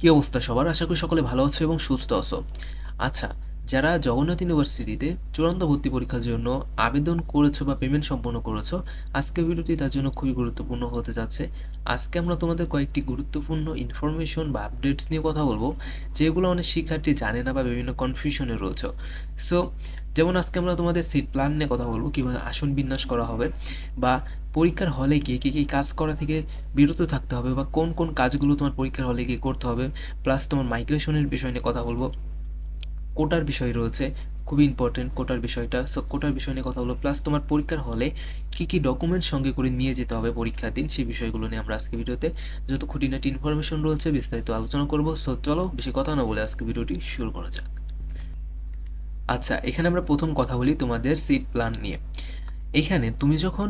কি অবস্থা সবার? আশা করি সকলে ভালো আছো এবং সুস্থ আছো। আচ্ছা যারা জগন্নাথ ইউনিভার্সিটিতে চূড়ান্ত ভর্তি পরীক্ষার জন্য আবেদন করেছ বা পেমেন্ট সম্পন্ন করেছ, আজকের ভিডিওটি তার জন্য খুবই গুরুত্বপূর্ণ হতে যাচ্ছে। আজকে আমরা তোমাদের কয়েকটি গুরুত্বপূর্ণ ইনফরমেশন বা আপডেটস নিয়ে কথা বলব, যেগুলো অনেক শিক্ষার্থী জানে না বা বিভিন্ন কনফিউশনে রয়েছে। সো যেমন আজকে আমরা তোমাদের সিট প্ল্যান নিয়ে কথা বলব, কীভাবে আসন বিন্যাস করা হবে বা পরীক্ষার হলে গিয়ে কী কী কাজ করা থেকে বিরত থাকতে হবে বা কোন কোন কাজগুলো তোমার পরীক্ষার হলে গিয়ে করতে হবে? প্লাস তোমার মাইগ্রেশনের বিষয় নিয়ে কথা বলব। কোটার বিষয় রয়েছে, খুবই ইম্পর্টেন্ট কোটার বিষয়টা। সো কোটার বিষয় নিয়ে কথা বলব। প্লাস তোমার পরীক্ষার হলে কী কী ডকুমেন্ট সঙ্গে করে নিয়ে যেতে হবে পরীক্ষার দিন, সেই বিষয়গুলো নিয়ে আমরা আজকে ভিডিওতে যত খুঁটিনাটি ইনফরমেশন রয়েছে বিস্তারিত আলোচনা করব। সো চলো বেশি কথা না বলে আজকে ভিডিওটি শুরু করা যাক। আচ্ছা এখানে আমরা প্রথম কথা বলি তোমাদের সিট প্ল্যান নিয়ে। এখানে তুমি যখন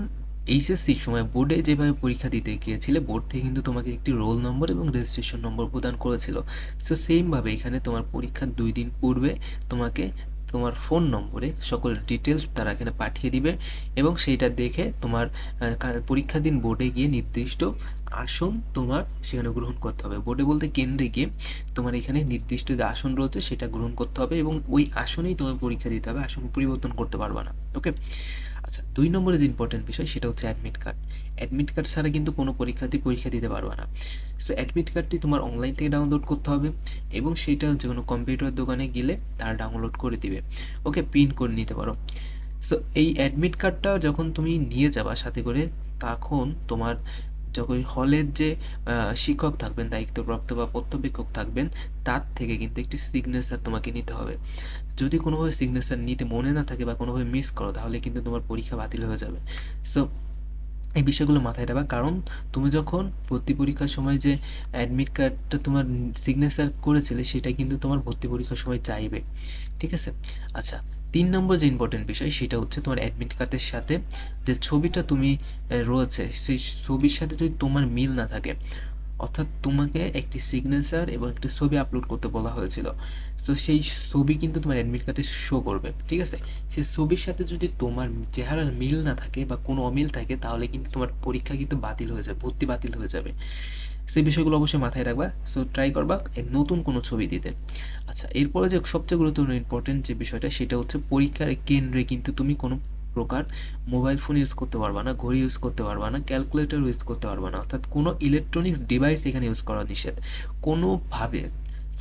এইচএসসির সময় বোর্ডে যেভাবে পরীক্ষা দিতে গিয়েছিলে, বোর্ড থেকে কিন্তু তোমাকে একটি রোল নম্বর এবং রেজিস্ট্রেশন নম্বর প্রদান করেছিল। সো সেমভাবে এখানে তোমার পরীক্ষার দুই দিন পূর্বে তোমাকে তোমার ফোন নম্বরে সকল ডিটেলস তারা এখানে পাঠিয়ে দিবে এবং সেইটা দেখে তোমার পরীক্ষার দিন বোর্ডে গিয়ে নির্দিষ্ট আসন তোমার সেখানে গ্রহণ করতে হবে। বোর্ডে বলতে কেন্দ্রে গিয়ে তোমার এখানে নির্দিষ্ট যে আসন রয়েছে সেটা গ্রহণ করতে হবে এবং ওই আসনেই তোমার পরীক্ষা দিতে হবে আসন পরিবর্তন করতে পারবে না। ওকে আচ্ছা দুই নম্বরে যে ইম্পর্টেন্ট বিষয় সেটা হচ্ছে অ্যাডমিট কার্ড অ্যাডমিট কার্ড ছাড়া কিন্তু কোনো পরীক্ষার্থী পরীক্ষা দিতে পারবে না। সো অ্যাডমিট কার্ডটি তোমার অনলাইন থেকে ডাউনলোড করতে হবে এবং সেটা যে কোনো কম্পিউটার দোকানে গেলে তারা ডাউনলোড করে দিবে। ওকে প্রিন্ট করে নিতে পারো। সো এই অ্যাডমিট কার্ডটা যখন তুমি নিয়ে যাবা সাথে করে, তখন তোমার যখন হলের যে শিক্ষক থাকবেন, দায়িত্বপ্রাপ্ত বা পর্যবেক্ষক থাকবেন, তার থেকে কিন্তু একটি সিগনেচার তোমাকে নিতে হবে। যদি কোনোভাবে সিগনেচার নিতে মনে না থাকে বা কোনোভাবে মিস করো, তাহলে কিন্তু তোমার পরীক্ষা বাতিল হয়ে যাবে। সো এই বিষয়গুলো মাথায় রাখবা। কারণ তুমি যখন ভর্তি পরীক্ষার সময় যে অ্যাডমিট কার্ডটা তোমার সিগনেচার করেছিলে, সেটা কিন্তু তোমার ভর্তি পরীক্ষার সময় চাইবে। ঠিক আছে? আচ্ছা তিন নম্বর যে ইম্পর্টেন্ট বিষয়, সেটা হচ্ছে তোমার অ্যাডমিট কার্ডের সাথে যে ছবিটা তুমি রয়েছে, সেই ছবির সাথে যদি তোমার মিল না থাকে, অর্থাৎ তোমাকে একটি সিগনেচার এবং একটি ছবি আপলোড করতে বলা হয়েছিল, তো সেই ছবি কিন্তু তোমার অ্যাডমিট কার্ডে শো করবে, ঠিক আছে? সেই ছবির সাথে যদি তোমার চেহারার মিল না থাকে বা কোনো অমিল থাকে, তাহলে কিন্তু তোমার পরীক্ষা কিন্তু বাতিল হয়ে যাবে ভর্তি বাতিল হয়ে যাবে। সেই বিষয়গুলো অবশ্যই মাথায় রাখবা। সো ট্রাই করবা এক নতুন কোনো ছবি দিতে। আচ্ছা এরপরে যে সবচেয়ে গুরুত্বপূর্ণ ইম্পর্টেন্ট যে বিষয়টা, সেটা হচ্ছে পরীক্ষার কেন্দ্রে কিন্তু তুমি কোনো প্রকার মোবাইল ফোন ইউজ করতে পারবা না, ঘড়ি ইউজ করতে পারবা না ক্যালকুলেটর ইউজ করতে পারবা না, অর্থাৎ কোনো ইলেকট্রনিক্স ডিভাইস এখানে ইউজ করা নিষেধ। কোনোভাবে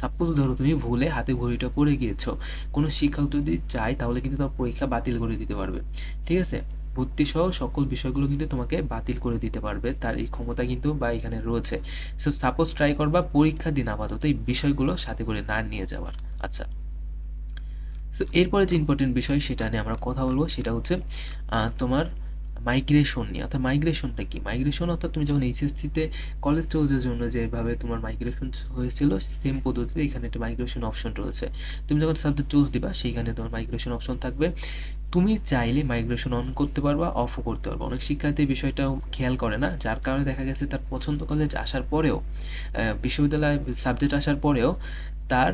সাপোজ ধরো তুমি ভুলে হাতে ঘড়িটা পড়ে গিয়েছো, কোনো শিক্ষক যদি চায় তাহলে কিন্তু তার পরীক্ষা বাতিল করে দিতে পারবে। ঠিক আছে? ভর্তি সহ সকল বিষয়গুলো কিন্তু তোমাকে বাতিল করে দিতে পারবে। তার এই ক্ষমতা কিন্তু বা এখানে রয়েছে। সো সাপোজ ট্রাই করবা, পরীক্ষা দিন আপাতত এই বিষয়গুলো সাথে করে না নিয়ে যাওয়ার। আচ্ছা। সো এরপরে যে ইম্পর্টেন্ট বিষয় সেটা নিয়ে আমরা কথা বলব, সেটা হচ্ছে তোমার মাইগ্রেশন নিয়ে, অর্থাৎ মাইগ্রেশনটা কি? মাইগ্রেশন অর্থাৎ তুমি যখন এইচএসসিতে কলেজ চৌজের জন্য যেভাবে তোমার মাইগ্রেশন হয়েছিল সেম পদ্ধতিতে এখানে একটা মাইগ্রেশন অপশন রয়েছে। তুমি যখন সাবজেক্ট চুজ দিবা, সেইখানে তোমার মাইগ্রেশন অপশন থাকবে। তুমি চাইলে মাইগ্রেশন অন করতে পারবা অফও করতে পারবা। অনেক শিক্ষার্থী বিষয়টাও খেয়াল করে না, যার কারণে দেখা গেছে তার পছন্দ কলেজ আসার পরেও বিশ্ববিদ্যালয় সাবজেক্ট আসার পরেও তার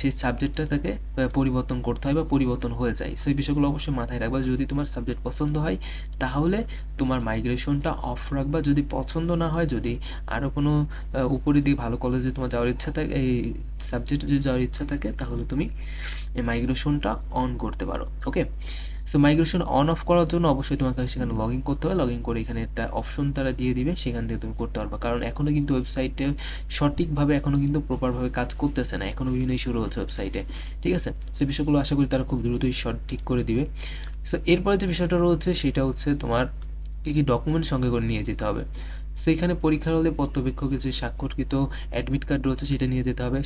সেই সাবজেক্টটা তাকে পরিবর্তন করতে হয় বা পরিবর্তন হয়ে যায়। সেই বিষয়গুলো অবশ্যই মাথায় রাখবা। যদি তোমার সাবজেক্ট পছন্দ হয়, তাহলে তোমার মাইগ্রেশনটা অফ রাখবা। যদি পছন্দ না হয়, যদি আরও কোনো উপরে দিয়ে ভালো কলেজে তোমার যাওয়ার ইচ্ছা থাকে, এই সাবজেক্টে যদি যাওয়ার ইচ্ছা থাকে, তাহলে তুমি এই মাইগ্রেশনটা অন করতে পারো। Okay so migration on off করার জন্য অবশ্যই তোমাকে সেখানে লগ ইন করতে হবে। লগ ইন করে এখানে একটা অপশন তারা দিয়ে দিবে, সেখান থেকে তুমি করতে পারবে। কারণ এখনও কিন্তু ওয়েবসাইটে সঠিকভাবে এখনও কিন্তু প্রপারভাবে কাজ করতেছে না। এখনও বিভিন্ন ইস্যু রয়েছে ওয়েবসাইটে ঠিক আছে? সে বিষয়গুলো আশা করি তারা খুব দ্রুতই সঠিক করে দিবে। সো এরপরে যে বিষয়টা রয়েছে, সেটা হচ্ছে তোমার কী কী ডকুমেন্ট সঙ্গে করে নিয়ে যেতে হবে। সেইখানে পরীক্ষার হলে পর্যবেক্ষকের যে স্বাক্ষরকৃত অ্যাডমিট কার্ড রয়েছে সেটা নিয়ে যেতে হবে।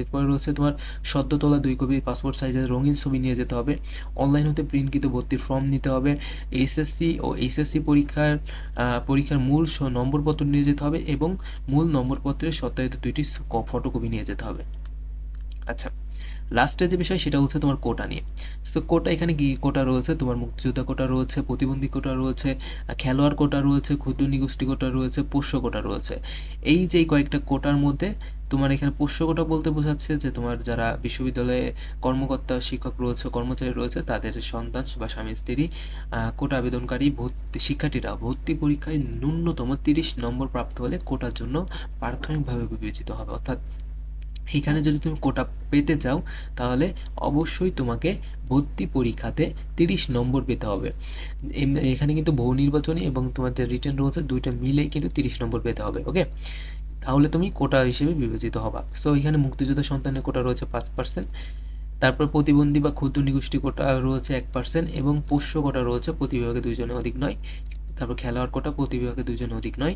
এরপরে রয়েছে তোমার সদ্য তোলা দুই কপি পাসপোর্ট সাইজের রঙিন ছবি নিয়ে যেতে হবে। অনলাইন হতে প্রিন্টকৃত ভর্তির ফর্ম নিতে হবে। এসএসসি ও এইচএসসি পরীক্ষার পরীক্ষার মূল নম্বরপত্র নিয়ে যেতে হবে এবং মূল নম্বরপত্রের সত্যায়িত দুইটি ফটোকপি নিয়ে যেতে হবে। আচ্ছা লাস্টের যে বিষয় সেটা হচ্ছে তোমার কোটা নিয়ে। সো কোটা এখানে কি কোটা রয়েছে? তোমার মুক্তিযোদ্ধা কোটা রয়েছে, প্রতিবন্ধী কোটা রয়েছে, খেলোয়াড় কোটা রয়েছে, ক্ষুদ্র নিগোষ্ঠী কোটা রয়েছে, পোষ্য কোটা রয়েছে। এই যে কয়েকটা কোটার মধ্যে তোমার এখানে পোষ্য কোটা বলতে বোঝাচ্ছে যে তোমার যারা বিশ্ববিদ্যালয়ে কর্মকর্তা, শিক্ষক রয়েছে, কর্মচারী রয়েছে, তাদের সন্তান বা স্বামী, স্ত্রী কোটা আবেদনকারী, ভর্তি, শিক্ষার্থীরা ভর্তি পরীক্ষায় ন্যূনতম তিরিশ নম্বর প্রাপ্ত হলে কোটার জন্য প্রাথমিকভাবে বিবেচিত হবে। অর্থাৎ এখানে যদি তুমি কোটা পেতে চাও, তাহলে অবশ্যই তোমাকে ভর্তি পরীক্ষাতে তিরিশ নম্বর পেতে হবে। এখানে কিন্তু বহু নির্বাচনী এবং তোমার যে রিটেন রয়েছে দুইটা মিলেই কিন্তু তিরিশ নম্বর পেতে হবে ওকে তাহলে তুমি কোটা হিসেবে বিবেচিত হবা। সো এখানে মুক্তিযোদ্ধা সন্তানের কোটা রয়েছে পাঁচ পার্সেন্ট তারপর প্রতিবন্ধী বা ক্ষুদ্র নিগোষ্ঠী কোটা রয়েছে এক পার্সেন্ট এবং পোষ্য কোটা রয়েছে প্রতি বিভাগে দুইজনের অধিক নয়। তারপর খেলোয়াড় কোটা প্রতি বিভাগে দুইজনের অধিক নয়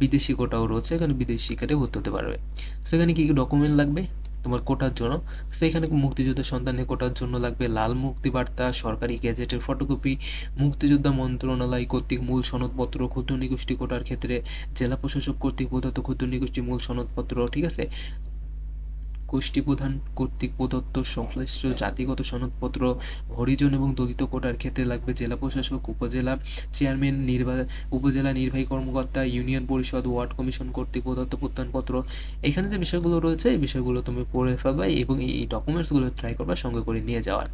বিদেশি কোটাও রয়েছে, এখানে বিদেশি শিক্ষার্থী ভর্তি হতে পারবে। সেখানে কী কী ডকুমেন্ট লাগবে? তোমার কোটার জন্য। সেখানে মুক্তিযোদ্ধা সন্তানের কোটার জন্য লাগবে লাল মুক্তি বার্তা সরকারি গেজেটের ফটোকপি মুক্তিযোদ্ধা মন্ত্রণালয় কর্তৃক মূল সনদপত্র, ক্ষুদ্র নিগোষ্ঠী কোটার ক্ষেত্রে জেলা প্রশাসক কর্তৃক প্রদত্ত ক্ষুদ্র নিগোষ্ঠী মূল সনদপত্র, ঠিক আছে? গোষ্ঠী প্রধান কর্তৃক প্রদত্ত সংশ্লিষ্ট জাতিগত সনদপত্র, হরিজন এবং দলিত কোটার ক্ষেত্রে লাগবে জেলা প্রশাসক, উপজেলা চেয়ারম্যান, নির্বা, উপজেলা নির্বাহী কর্মকর্তা, ইউনিয়ন পরিষদ, ওয়ার্ড কমিশন কর্তৃক প্রদত্ত প্রত্যয়নপত্র। এখানে যে বিষয়গুলো রয়েছে, এই বিষয়গুলো তুমি পড়ে ফেলবা এবং এই ডকুমেন্টসগুলো ট্রাই করবা, সঙ্গে করে নিয়ে যাওয়ার।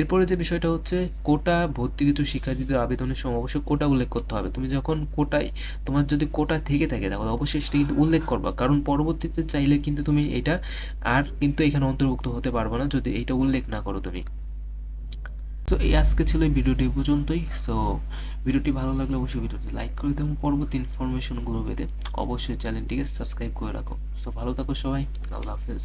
এরপরে যে বিষয়টা হচ্ছে, কোটা ভর্তিকৃত শিক্ষার্থীদের আবেদনের সময় অবশ্যই কোটা উল্লেখ করতে হবে। তুমি যখন কোটায়, তোমার যদি কোটা থেকে থাকে, তাহলে অবশ্যই সেটা কিন্তু উল্লেখ করবা। কারণ পরবর্তীতে চাইলে কিন্তু তুমি এটা আর কিন্তু এখানে অন্তর্ভুক্ত হতে পারব না যদি এইটা উল্লেখ না করো তুমি। তো এই আজকে ছিল ভিডিওটি পর্যন্তই। সো ভিডিওটি ভালো লাগলে অবশ্যই ভিডিওটি লাইক করে দেবো পরবর্তী ইনফরমেশনগুলো পেতে অবশ্যই চ্যানেলটিকে সাবস্ক্রাইব করে রাখো। সো ভালো থাকো সবাই। আল্লাহ হাফেজ।